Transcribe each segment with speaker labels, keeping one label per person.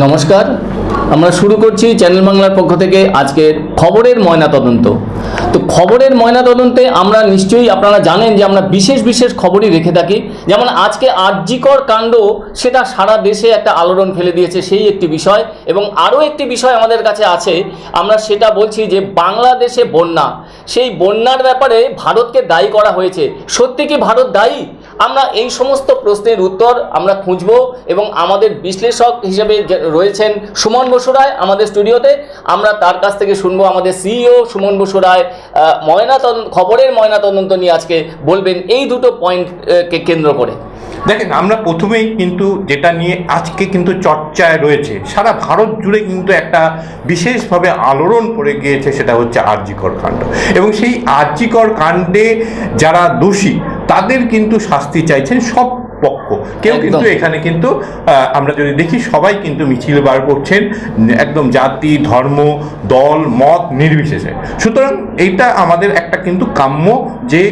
Speaker 1: নমস্কার, আমরা শুরু করছি চ্যানেল বাংলার পক্ষ থেকে আজকের খবরের ময়না তদন্ত। তো খবরের ময়না তদন্তে আমরা নিশ্চয়ই আপনারা জানেন যে আমরা বিশেষ বিশেষ খবরই রেখে থাকি। যেমন আজকে আর্যিকর কাণ্ড, সেটা সারা দেশে একটা আলোড়ন ফেলে দিয়েছে, সেই একটি বিষয়। এবং আরও একটি বিষয় আমাদের কাছে আছে, আমরা সেটা বলছি যে বাংলাদেশে বন্যা। সেই বন্যার ব্যাপারে ভারতকে দায়ী করা হয়েছে। সত্যি কি ভারত দায়ী? আমরা এই সমস্ত প্রশ্নের উত্তর আমরা খুঁজব এবং আমাদের বিশ্লেষক হিসেবে রয়েছেন সুমন বসু রায় আমাদের স্টুডিওতে। আমরা তার কাছ থেকে শুনব আমাদের সিইও সুমন বসু রায় আহ, ময়নাতদন্ত খবরের ময়নাতদন্ত নিয়ে আজকে বলবেন এই দুটো পয়েন্টকে কেন্দ্র করে।
Speaker 2: দেখেন আমরা প্রথমেই কিন্তু যেটা নিয়ে আজকে কিন্তু চর্চায় রয়েছে সারা ভারত জুড়ে কিন্তু একটা বিশেষভাবে আলোড়ন পড়ে গিয়েছে সেটা হচ্ছে আরজিকর কাণ্ড। এবং সেই আরজিকর কাণ্ডে যারা দোষী তাদের কিন্তু শাস্তি চাইছেন সব পক্ষ। কেউ কিন্তু এখানে কিন্তু আহ, আমরা যদি দেখি সবাই কিন্তু মিছিল বার করছেন একদম জাতি ধর্ম দল মত নির্বিশেষে। সুতরাং এইটা আমাদের একটা কিন্তু কাম্য যে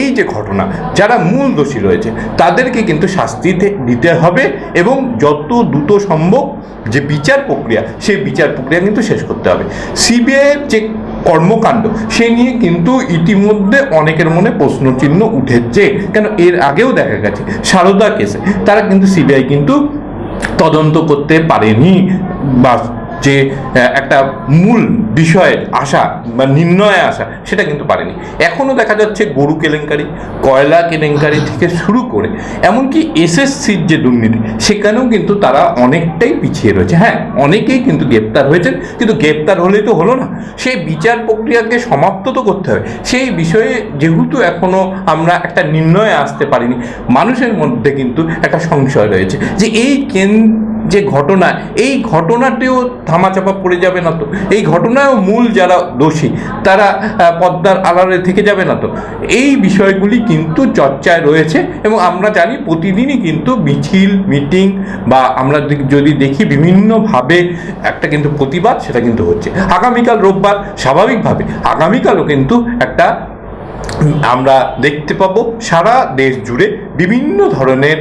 Speaker 2: এই যে ঘটনা, যারা মূল দোষী রয়েছে, তাদেরকে কিন্তু শাস্তি দিতে হবে এবং যত দ্রুত সম্ভব যে বিচার প্রক্রিয়া, সেই বিচার প্রক্রিয়া কিন্তু শেষ করতে হবে। সিবিআইয়ের যে কর্মকাণ্ড, সে নিয়ে কিন্তু ইতিমধ্যে অনেকের মনে প্রশ্নচিহ্ন উঠেছে। কেন এর আগেও দেখা গেছে, সারদা কেসে, তারা কিন্তু সিবিআই কিন্তু তদন্ত করতে পারেনি বা যে একটা মূল বিষয়ে আসা বা নির্ণয়ে আসা, সেটা কিন্তু পারেনি। এখনও দেখা যাচ্ছে গরু কেলেঙ্কারি, কয়লা কেলেঙ্কারি থেকে শুরু করে, এমনকি এসএসসির যে দুর্নীতি, সেখানেও কিন্তু তারা অনেকটাই পিছিয়ে রয়েছে। হ্যাঁ অনেকেই কিন্তু গ্রেপ্তার হয়েছেন, কিন্তু গ্রেপ্তার হলেই তো হলো না। সেই বিচার প্রক্রিয়াকে সমাপ্ত তো করতে হবে। সেই বিষয়ে যেহেতু এখনও আমরা একটা নির্ণয়ে আসতে পারিনি, মানুষের মধ্যে কিন্তু একটা সংশয় রয়েছে যে, এই কেন যে ঘটনা, এই ঘটনাটিও ধামাচাপা পড়ে যাবে না তো? এই ঘটনায়ও মূল যারা দোষী, তারা পদ্মার আড়ালে থেকে যাবে না তো? এই বিষয়গুলি কিন্তু চর্চায় রয়েছে এবং আমরা জানি প্রতিদিনই কিন্তু মিছিল, মিটিং বা আমরা যদি দেখি বিভিন্নভাবে একটা কিন্তু প্রতিবাদ, সেটা কিন্তু হচ্ছে। আগামীকাল রোববার, স্বাভাবিকভাবে আগামীকালও কিন্তু একটা আমরা দেখতে পাবো সারা দেশ জুড়ে বিভিন্ন ধরনের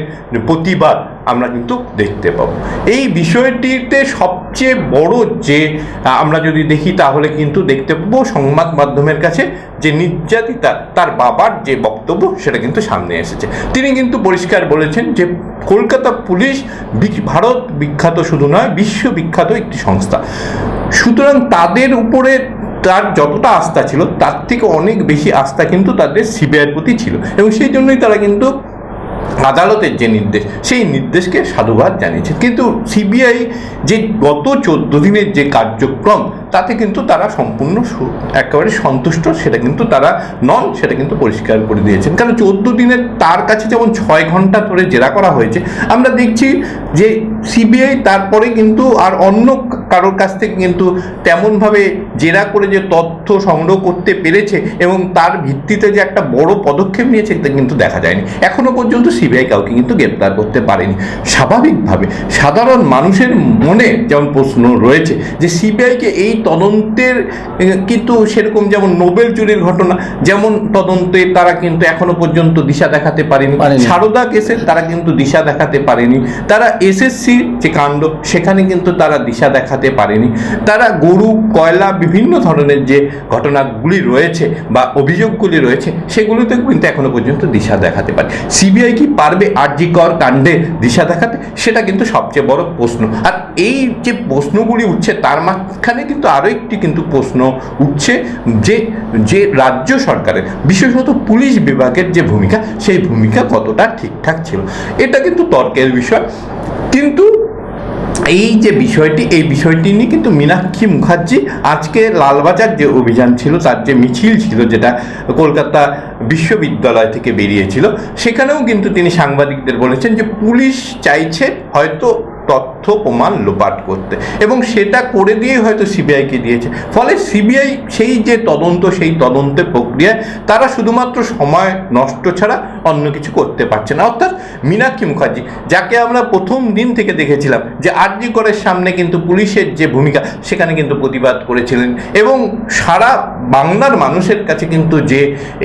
Speaker 2: প্রতিবাদ আমরা কিন্তু দেখতে পাবো। এই বিষয়টিতে সবচেয়ে বড় যে আমরা যদি দেখি তাহলে কিন্তু দেখতে পাবো সংবাদ মাধ্যমের কাছে যে নির্যাতিতা তার বাবার যে বক্তব্য সেটা কিন্তু সামনে এসেছে। তিনি কিন্তু পরিষ্কার বলেছেন যে কলকাতা পুলিশ ভারত বিখ্যাত শুধু নয় বিশ্ববিখ্যাত একটি সংস্থা। সুতরাং তাদের উপরে তার যতটা আস্থা ছিল, তার থেকে অনেক বেশি আস্থা কিন্তু তাদের সিবিআইয়ের প্রতি ছিল। এবং সেই জন্যই তারা কিন্তু আদালতের যে নির্দেশ, সেই নির্দেশকে সাধুবাদ জানিয়েছে। কিন্তু সিবিআই যে গত চোদ্দ দিনের যে কার্যক্রম তাতে কিন্তু তারা সম্পূর্ণ একেবারে সন্তুষ্ট, সেটা কিন্তু তারা নন, সেটা কিন্তু পরিষ্কার করে দিয়েছেন। কারণ চোদ্দ দিনের তার কাছে যেমন ছয় ঘণ্টা ধরে জেরা করা হয়েছে, আমরা দেখছি যে সিবিআই তারপরে কিন্তু আর অন্য কারোর কাছ থেকে কিন্তু তেমনভাবে জেরা করে যে তথ্য সংগ্রহ করতে পেরেছে এবং তার ভিত্তিতে যে একটা বড় পদক্ষেপ নিয়েছে তা কিন্তু দেখা যায়নি। এখনও পর্যন্ত সিবিআই কাউকে কিন্তু গ্রেপ্তার করতে পারেনি। স্বাভাবিকভাবে সাধারণ মানুষের মনে যেমন প্রশ্ন রয়েছে যে সিবিআইকে এই তদন্তের কিন্তু সেরকম যেমন নোবেল চুরির ঘটনা যেমন তদন্তে তারা কিন্তু এখনও পর্যন্ত দিশা দেখাতে পারেনি। সারদা কেসে তারা কিন্তু দিশা দেখাতে পারেনি। তারা এসএসসি যে কাণ্ড সেখানে কিন্তু তারা দিশা দেখাতে পারেনি। তারা গরু কয়লা বিভিন্ন ধরনের যে ঘটনাগুলি রয়েছে বা অভিযোগগুলি রয়েছে সেগুলিতে কিন্তু এখনও পর্যন্ত দিশা দেখাতে পারে সিবিআই কি পারবে আরজিকর কাণ্ডে দিশা দেখাতে? সেটা কিন্তু সবচেয়ে বড় প্রশ্ন। আর এই যে প্রশ্নগুলি উঠছে তার মাঝখানে কিন্তু আরও একটি কিন্তু প্রশ্ন উঠছে যে যে রাজ্য সরকারের, বিশেষত পুলিশ বিভাগের যে ভূমিকা, সেই ভূমিকা কতটা ঠিকঠাক ছিল? এটা কিন্তু তর্কের বিষয়। কিন্তু এই যে বিষয়টি, এই বিষয়টি নিয়ে কিন্তু মীনাক্ষী মুখার্জি আজকে লালবাজার যে অভিযান ছিল, তার যে মিছিল ছিল, যেটা কলকাতা বিশ্ববিদ্যালয় থেকে বেরিয়েছিল, সেখানেও কিন্তু তিনি সাংবাদিকদের বলেছেন যে পুলিশ চাইছে হয়তো তথ্য প্রমাণ লোপাট করতে। এবং সেটা করে দিয়েই হয়তো সিবিআইকে দিয়েছে। ফলে সিবিআই সেই যে তদন্ত, সেই তদন্তের প্রক্রিয়ায় তারা শুধুমাত্র সময় নষ্ট ছাড়া অন্য কিছু করতে পারছে না। অর্থাৎ মীনাক্ষী মুখার্জি, যাকে আমরা প্রথম দিন থেকে দেখেছিলাম যে আরজি করের সামনে কিন্তু পুলিশের যে ভূমিকা, সেখানে কিন্তু প্রতিবাদ করেছিলেন। এবং সারা বাংলার মানুষের কাছে কিন্তু যে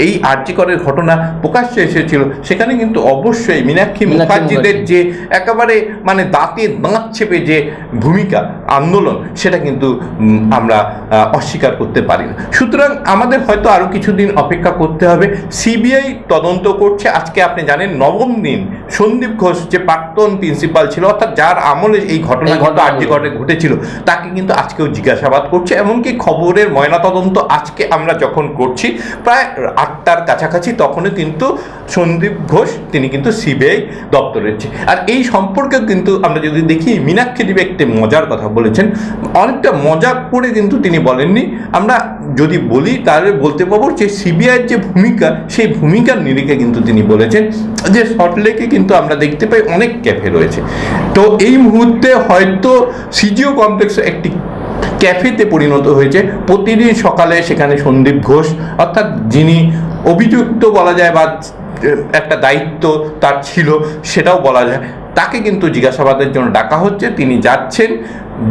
Speaker 2: এই আর্যিকরের ঘটনা প্রকাশ্যে এসেছিল সেখানে কিন্তু অবশ্যই মীনাক্ষী মুখার্জিদের যে একেবারে মানে দাঁতে দাঁত চেপে যে ভূমিকা আন্দোলন সেটা কিন্তু আমরা অস্বীকার করতে পারি না। সুতরাং আমাদের হয়তো আরও কিছুদিন অপেক্ষা করতে হবে। সিবিআই তদন্ত করছে। আজকে আপনি জানেন নবম দিন সন্দীপ ঘোষ যে প্রাক্তন প্রিন্সিপাল ছিল অর্থাৎ যার আমলে এই ঘটনা ঘটে ঘটেছিল তাকে কিন্তু আজকেও জিজ্ঞাসাবাদ করছে। এমনকি খবরের ময়নাতদন্ত আজকে আমরা যখন করছি, প্রায় আটটার কাছাকাছি তখনও কিন্তু সন্দীপ ঘোষ, তিনি কিন্তু সিবিআই দপ্তরে রয়েছে আর এই সম্পর্কে কিন্তু আমরা যদি দেখি, মীনাক্ষী দেবী একটি মজার কথা বলেছেন। অনেকটা মজা করে কিন্তু তিনি বলেননি। আমরা যদি বলি, তাহলে বলতে পারব যে সিবিআইয়ের যে ভূমিকা, সেই ভূমিকার নিরিখে কিন্তু তিনি বলেছেন যে সল্টলেকে কিন্তু আমরা দেখতে পাই অনেক ক্যাফে রয়েছে। তো এই মুহূর্তে হয়তো সিজিও কমপ্লেক্স একটি ক্যাফেতে পরিণত হয়েছে। প্রতিদিন সকালে সেখানে সন্দীপ ঘোষ, অর্থাৎ যিনি অভিযুক্ত বলা যায় বা একটা দায়িত্ব তার ছিল, সেটাও বলা যায়। তাকে কিন্তু জিজ্ঞাসাবাদের জন্য ডাকা হচ্ছে। তিনি যাচ্ছেন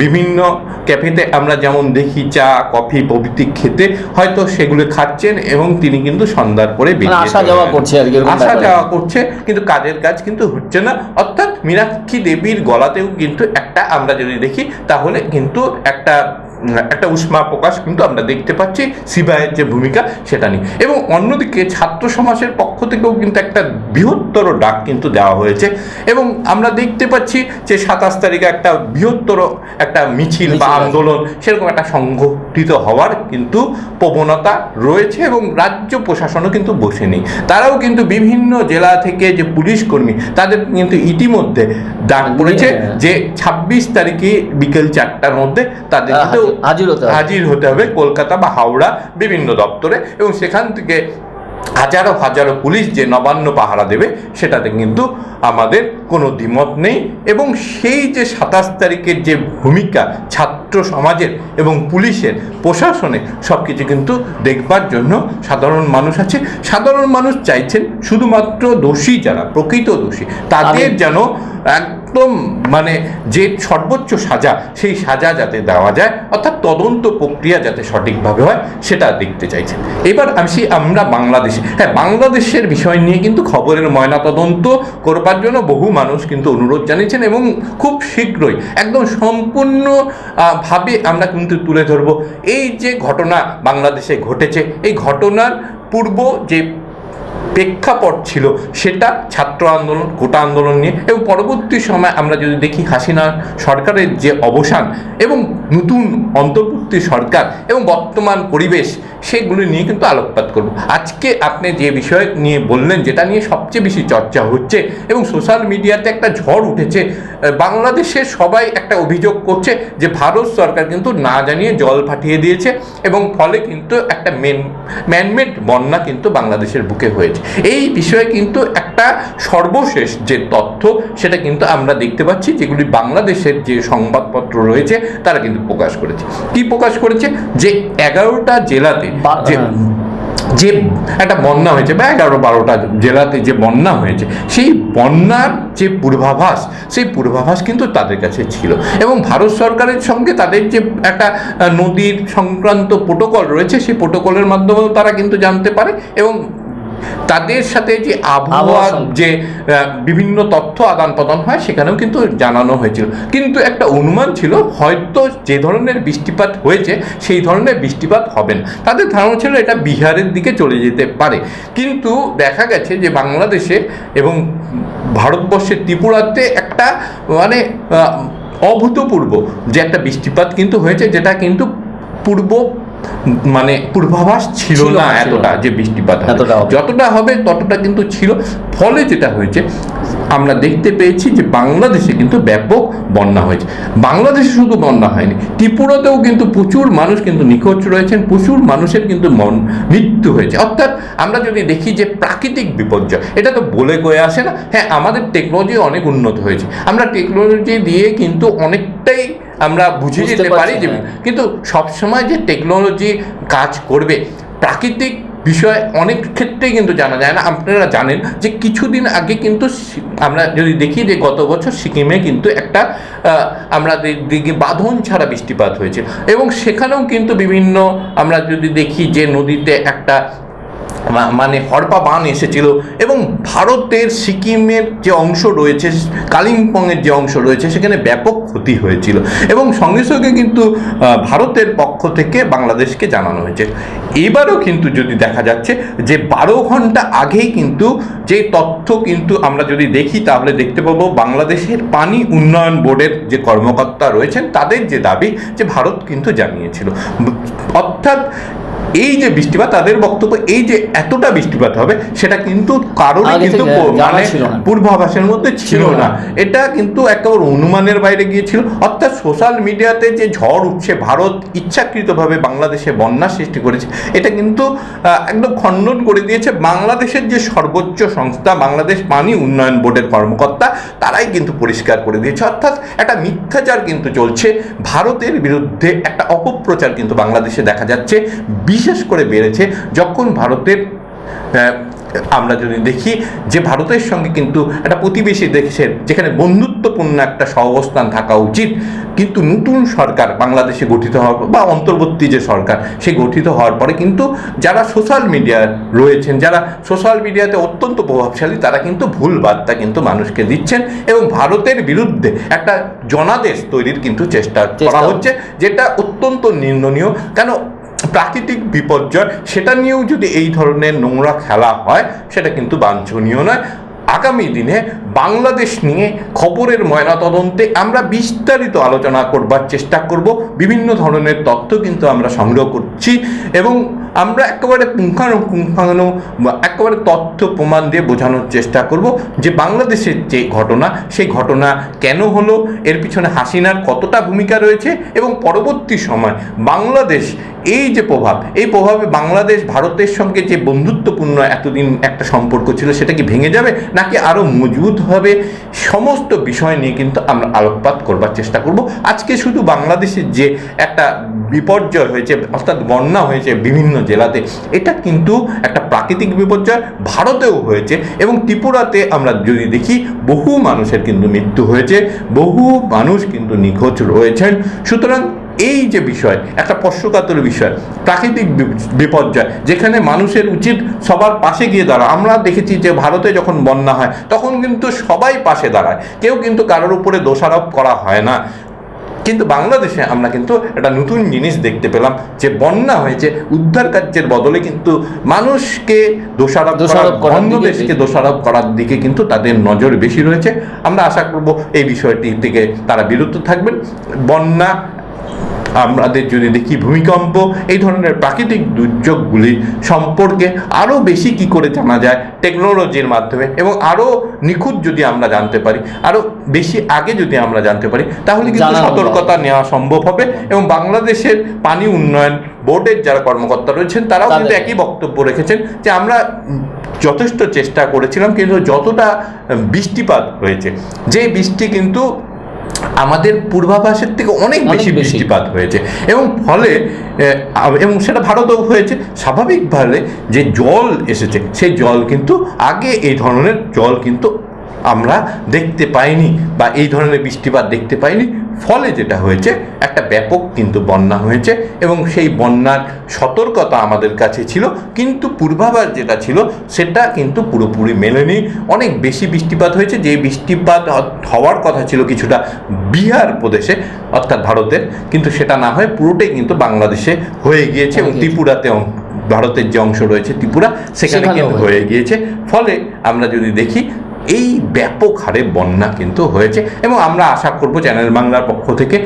Speaker 2: বিভিন্ন ক্যাফেতে। আমরা যেমন দেখি চা কফি প্রভৃতি খেতে হয়তো সেগুলো খাচ্ছেন এবং তিনি কিন্তু সন্ধ্যার পরে
Speaker 1: মানে আসা যাওয়া করছে আর
Speaker 2: আসা যাওয়া করছে কিন্তু কাজের কাজ কিন্তু হচ্ছে না। অর্থাৎ মীনাক্ষী দেবীর গলাতেও কিন্তু একটা আমরা যদি দেখি তাহলে কিন্তু একটা একটা উষ্মা প্রকাশ কিন্তু আমরা দেখতে পাচ্ছি সিবাইয়ের যে ভূমিকা সেটা নিয়ে। এবং অন্যদিকে ছাত্র সমাজের পক্ষ থেকেও কিন্তু একটা বৃহত্তর ডাক কিন্তু দেওয়া হয়েছে। এবং আমরা দেখতে পাচ্ছি যে সাতাশ তারিখে একটা বৃহত্তর একটা মিছিল বা আন্দোলন সেরকম একটা সংগঠিত হওয়ার কিন্তু প্রবণতা রয়েছে এবং রাজ্য প্রশাসনও কিন্তু বসেনি। তারাও কিন্তু বিভিন্ন জেলা থেকে যে পুলিশ কর্মী তাদের কিন্তু ইতিমধ্যে ডাক পড়েছে
Speaker 1: হ্যাঁ।
Speaker 2: যে ছাব্বিশ তারিখে বিকেল চারটার মধ্যে তাদের কিন্তু
Speaker 1: হাজির হতে হবে।
Speaker 2: হাজির হতে হবে কলকাতা বা হাওড়া বিভিন্ন দপ্তরে এবং সেখান থেকে হাজারো হাজারো পুলিশ যে নবান্ন পাহারা দেবে সেটাতে কিন্তু আমাদের কোনো দ্বিমত নেই এবং সেই যে সাতাশ তারিখের যে ভূমিকা ছাত্র সমাজের এবং পুলিশের প্রশাসনে সব কিছু কিন্তু দেখবার জন্য সাধারণ মানুষ আছে সাধারণ মানুষ চাইছেন শুধুমাত্র দোষী যারা প্রকৃত দোষী তাদের যেন একদম মানে যে সর্বোচ্চ সাজা, সেই সাজা যাতে দেওয়া যায়, অর্থাৎ তদন্ত প্রক্রিয়া যাতে সঠিকভাবে হয়, সেটা দেখতে চাইছেন। এবার আসি আমরা বাংলাদেশে হ্যাঁ বাংলাদেশের বিষয় নিয়ে কিন্তু খবরের ময়না তদন্ত করবার জন্য বহু মানুষ কিন্তু অনুরোধ জানিয়েছেন এবং খুব শীঘ্রই, একদম সম্পূর্ণ ভাবে আমরা কিন্তু তুলে ধরব। এই যে ঘটনা বাংলাদেশে ঘটেছে, এই ঘটনার পূর্ব যে প্রেক্ষাপট ছিল সেটা ছাত্র আন্দোলন, গোটা আন্দোলন নিয়ে এবং পরবর্তী সময় আমরা যদি দেখি হাসিনা সরকারের যে অবসান এবং নতুন অন্তর্বর্তী সরকার এবং বর্তমান পরিবেশ সেগুলি নিয়ে কিন্তু আলোকপাত করব। আজকে আপনি যে বিষয় নিয়ে বললেন যেটা নিয়ে সবচেয়ে বেশি চর্চা হচ্ছে এবং সোশ্যাল মিডিয়াতে একটা ঝড় উঠেছে আহ, বাংলাদেশের সবাই একটা অভিযোগ করছে যে ভারত সরকার কিন্তু না জানিয়ে জল পাঠিয়ে দিয়েছে এবং ফলে কিন্তু একটা মেন ম্যানমেড বন্যা কিন্তু বাংলাদেশের বুকে হয়েছে। এই বিষয়ে কিন্তু একটা সর্বশেষ যে তথ্য সেটা কিন্তু আমরা দেখতে পাচ্ছি যেগুলি বাংলাদেশের যে সংবাদপত্র রয়েছে তারা কিন্তু প্রকাশ করেছে। কি প্রকাশ করেছে? যে এগারোটা জেলাতে যে
Speaker 1: হ্যাঁ।
Speaker 2: যে একটা বন্যা হয়েছে বা এগারো বারোটা জেলাতে যে বন্যা হয়েছে সেই বন্যার যে পূর্বাভাস সেই পূর্বাভাস কিন্তু তাদের কাছে ছিল এবং ভারত সরকারের সঙ্গে তাদের যে একটা নদীর সংক্রান্ত প্রোটোকল রয়েছে সেই প্রোটোকলের মাধ্যমেও তারা কিন্তু জানতে পারে এবং তাদের সাথে যে আবহাওয়া
Speaker 1: আবহাওয়া
Speaker 2: যে বিভিন্ন তথ্য আদান প্রদান হয় সেখানেও কিন্তু জানানো হয়েছিল। কিন্তু একটা অনুমান ছিল হয়তো যে ধরনের বৃষ্টিপাত হয়েছে সেই ধরনের বৃষ্টিপাত হবে না। তাদের ধারণা ছিল এটা বিহারের দিকে চলে যেতে পারে। কিন্তু দেখা গেছে যে বাংলাদেশে এবং ভারতবর্ষের ত্রিপুরাতে একটা মানে অভূতপূর্ব যে একটা বৃষ্টিপাত কিন্তু হয়েছে যেটা কিন্তু পূর্ব মানে পূর্বাভাস ছিল না
Speaker 1: না,
Speaker 2: এতটা যে বৃষ্টিপাত
Speaker 1: এতটা
Speaker 2: যতটা হবে ততটা কিন্তু ছিল। ফলে যেটা হয়েছে আমরা দেখতে পেয়েছি যে বাংলাদেশে কিন্তু ব্যাপক বন্যা হয়েছে। বাংলাদেশে শুধু বন্যা হয়নি ত্রিপুরাতেও কিন্তু প্রচুর মানুষ কিন্তু নিখোঁজ রয়েছেন প্রচুর মানুষের কিন্তু মন মৃত্যু হয়েছে। অর্থাৎ আমরা যদি দেখি যে প্রাকৃতিক বিপর্যয় এটা তো বলে কয়ে আসে না। হ্যাঁ আমাদের টেকনোলজি অনেক উন্নত হয়েছে। আমরা টেকনোলজি দিয়ে কিন্তু অনেকটাই আমরা বুঝে যেতে পারি যে
Speaker 1: হ্যাঁ।
Speaker 2: কিন্তু সবসময় যে টেকনোলজি কাজ করবে প্রাকৃতিক বিষয় অনেক ক্ষেত্রেই কিন্তু জানা যায় না। আপনারা জানেন যে কিছুদিন আগে কিন্তু আমরা যদি দেখি যে গত বছর সিকিমে কিন্তু একটা আমাদের দিকে বাঁধন ছাড়া বৃষ্টিপাত হয়েছে। এবং সেখানেও কিন্তু বিভিন্ন আমরা যদি দেখি যে নদীতে একটা মানে হরপা বান এসেছিল এবং ভারতের সিকিমের যে অংশ রয়েছে, কালিম্পংয়ের যে অংশ রয়েছে, সেখানে ব্যাপক ক্ষতি হয়েছিল এবং সঙ্গে সঙ্গে কিন্তু ভারতের পক্ষ থেকে বাংলাদেশকে জানানো হয়েছে। এবারও কিন্তু যদি দেখা যাচ্ছে যে বারো ঘণ্টা আগেই কিন্তু যে তথ্য কিন্তু আমরা যদি দেখি, তাহলে দেখতে পাবো বাংলাদেশের পানি উন্নয়ন বোর্ডের যে কর্মকর্তা রয়েছেন, তাদের যে দাবি যে ভারত কিন্তু জানিয়েছিল। অর্থাৎ এই যে বৃষ্টিপাত তাদের বক্তব্য এই যে এতটা বৃষ্টিপাত হবে সেটা কিন্তু
Speaker 1: আগে
Speaker 2: কিন্তু মানে পূর্বাভাসের মধ্যে ছিল না। এটা কিন্তু একেবারে অনুমানের বাইরে গিয়েছিল। অর্থাৎ সোশ্যাল মিডিয়াতে যে ঝড় উঠছে ভারত ইচ্ছাকৃতভাবে বাংলাদেশে বন্যা সৃষ্টি করেছে এটা কিন্তু একদম খণ্ডন করে দিয়েছে। বাংলাদেশের যে সর্বোচ্চ সংস্থা বাংলাদেশ পানি উন্নয়ন বোর্ডের কর্মকর্তা তারাই কিন্তু পরিষ্কার করে দিয়েছে। অর্থাৎ একটা মিথ্যাচার কিন্তু চলছে। ভারতের বিরুদ্ধে একটা অপপ্রচার কিন্তু বাংলাদেশে দেখা যাচ্ছে। বিশেষ করে বেড়েছে যখন ভারতের আমরা যদি দেখি যে ভারতের সঙ্গে কিন্তু একটা প্রতিবেশী দেশের যেখানে বন্ধুত্বপূর্ণ একটা সহাবস্থান থাকা উচিত কিন্তু নতুন সরকার বাংলাদেশে গঠিত হওয়ার বা অন্তর্বর্তী যে সরকার সে গঠিত হওয়ার পরে কিন্তু যারা সোশ্যাল মিডিয়া রয়েছেন যারা সোশ্যাল মিডিয়াতে অত্যন্ত প্রভাবশালী তারা কিন্তু ভুল বার্তা কিন্তু মানুষকে দিচ্ছেন এবং ভারতের বিরুদ্ধে একটা জনাদেশ তৈরির কিন্তু চেষ্টা করা হচ্ছে যেটা অত্যন্ত নিন্দনীয়। কেন প্রাকৃতিক বিপর্যয়, সেটা নিয়েও যদি এই ধরনের নোংরা খেলা হয়, সেটা কিন্তু বাঞ্ছনীয় নয়। আগামী দিনে বাংলাদেশ নিয়ে খবরের ময়নাতদন্তে আমরা বিস্তারিত আলোচনা করবার চেষ্টা করব। বিভিন্ন ধরনের তথ্য কিন্তু আমরা সংগ্রহ করছি এবং আমরা একেবারে পুঙ্খানুপুঙ্খানু একেবারে তথ্য প্রমাণ দিয়ে বোঝানোর চেষ্টা করব যে বাংলাদেশের যে ঘটনা, সেই ঘটনা কেন হলো, এর পিছনে হাসিনার কতটা ভূমিকা রয়েছে এবং পরবর্তী সময় বাংলাদেশ এই যে প্রভাব, এই প্রভাবে বাংলাদেশ ভারতের সঙ্গে যে বন্ধুত্বপূর্ণ এতদিন একটা সম্পর্ক ছিল, সেটা কি ভেঙে যাবে নাকি আরও মজবুত হবে, সমস্ত বিষয় নিয়ে কিন্তু আমরা আলোকপাত করবার চেষ্টা করব। আজকে শুধু বাংলাদেশের যে একটা বিপর্যয় হয়েছে, অর্থাৎ বন্যা হয়েছে বিভিন্ন জেলাতে। এটা কিন্তু একটা প্রাকৃতিক বিপর্যয়, ভারতেও হয়েছে এবং ত্রিপুরাতে আমরা যদি দেখি, বহু মানুষের কিন্তু মৃত্যু হয়েছে, বহু মানুষ কিন্তু নিখোঁজ রয়েছেন। সুতরাং এই যে বিষয়, একটা স্পর্শকাতর বিষয়, প্রাকৃতিক বিপর্যয়, যেখানে মানুষের উচিত সবার পাশে গিয়ে দাঁড়া। আমরা দেখেছি যে ভারতে যখন বন্যা হয়, তখন কিন্তু সবাই পাশে দাঁড়ায়। কেউ কিন্তু কারোর উপরে দোষারোপ করা হয় না। কিন্তু বাংলাদেশে আমরা কিন্তু একটা নতুন জিনিস দেখতে পেলাম যে বন্যা হয়েছে উদ্ধার কার্যের বদলে কিন্তু মানুষকে দোষারোপ
Speaker 1: দোষারোপ
Speaker 2: অন্য দেশকে দোষারোপ করার দিকে কিন্তু তাদের নজর বেশি রয়েছে। আমরা আশা করব এই বিষয়টি থেকে তারা বিরত থাকবেন। বন্যা আমাদের যদি দেখি ভূমিকম্প এই ধরনের প্রাকৃতিক দুর্যোগগুলি সম্পর্কে আরও বেশি কি করে জানা যায় টেকনোলজির মাধ্যমে এবং আরও নিখুঁত যদি আমরা জানতে পারি আরও বেশি আগে যদি আমরা জানতে পারি তাহলে কিন্তু সতর্কতা নেওয়া সম্ভব হবে এবং বাংলাদেশের পানি উন্নয়ন বোর্ডের যারা কর্মকর্তা রয়েছেন তারাও কিন্তু একই বক্তব্য রেখেছেন যে আমরা যথেষ্ট চেষ্টা করেছিলাম কিন্তু যতটা বৃষ্টিপাত হয়েছে যে বৃষ্টি কিন্তু আমাদের পূর্বাভাসের থেকে অনেক বেশি। বৃষ্টিপাত হয়েছে। এবং ফলে এবং সেটা ভারতেও হয়েছে। স্বাভাবিকভাবে যে জল এসেছে সেই জল কিন্তু আগে এই ধরনের জল কিন্তু আমরা দেখতে পাইনি বা এই ধরনের বৃষ্টিপাত দেখতে পাইনি। ফলে যেটা হয়েছে একটা ব্যাপক কিন্তু বন্যা হয়েছে এবং সেই বন্যার সতর্কতা আমাদের কাছে ছিল কিন্তু পূর্বাভাস যেটা ছিল সেটা কিন্তু পুরোপুরি মেলেনি। অনেক বেশি বৃষ্টিপাত হয়েছে যে বৃষ্টিপাত হওয়ার কথা ছিল কিছুটা বিহার প্রদেশে অর্থাৎ ভারতের কিন্তু সেটা না হয়ে পুরোটাই কিন্তু বাংলাদেশে হয়ে গিয়েছে এবং ত্রিপুরাতে ভারতের যে অংশ রয়েছে ত্রিপুরা সেখানে কিন্তু হয়ে গিয়েছে। ফলে আমরা যদি দেখি এই ব্যাপক হারে বন্যা কিন্তু হয়েছে এবং আমরা আশা করব চ্যানেল বাংলার পক্ষ থেকে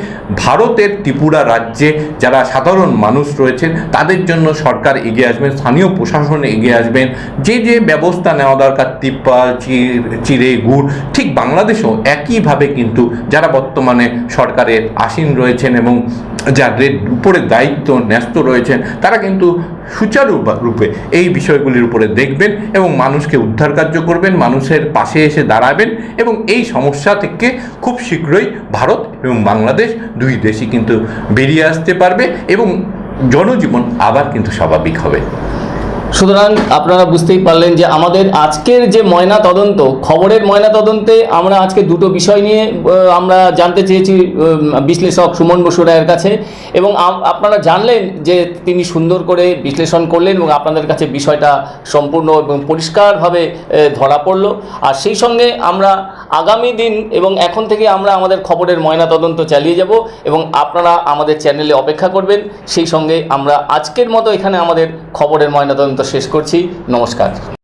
Speaker 2: ভারতের ত্রিপুরা রাজ্যে যারা সাধারণ মানুষ রয়েছেন, তাদের জন্য সরকার এগিয়ে আসবেন, স্থানীয় প্রশাসন এগিয়ে আসবেন। যে যে ব্যবস্থা নেওয়া দরকার তিপ্পাল চিড়ে গুড় ঠিক বাংলাদেশেও একইভাবে কিন্তু যারা বর্তমানে সরকারের আসীন রয়েছেন এবং যাদের উপরে দায়িত্ব ন্যস্ত রয়েছেন, তারা কিন্তু সুচারু রূপে এই বিষয়গুলির উপরে দেখবেন এবং মানুষকে উদ্ধার কার্য করবেন, মানুষের পাশে এসে দাঁড়াবেন এবং এই সমস্যা থেকে খুব শীঘ্রই ভারত এবং বাংলাদেশ দুই দেশই কিন্তু বেরিয়ে আসতে পারবে এবং জনজীবন আবার কিন্তু স্বাভাবিক হবে।
Speaker 1: সুতরাং আপনারা বুঝতেই পারলেন যে আমাদের আজকের যে ময়না তদন্ত, খবরের ময়না তদন্তে আমরা আজকে দুটো বিষয় নিয়ে আমরা জানতে চেয়েছি বিশ্লেষক সুমন বসু রায়ের কাছে। এবং আপনারা জানলেন যে তিনি সুন্দর করে বিশ্লেষণ করলেন এবং আপনাদের কাছে বিষয়টা সম্পূর্ণ এবং পরিষ্কারভাবে ধরা পড়ল। আর সেই সঙ্গে আমরা আগামী দিন এবং এখন থেকে আমরা আমাদের খবরের ময়না তদন্ত চালিয়ে যাব এবং আপনারা আমাদের চ্যানেলে অপেক্ষা করবেন। সেই সঙ্গে আমরা আজকের মতো এখানে আমাদের খবরের ময়না তদন্ত শেষ করছি। নমস্কার।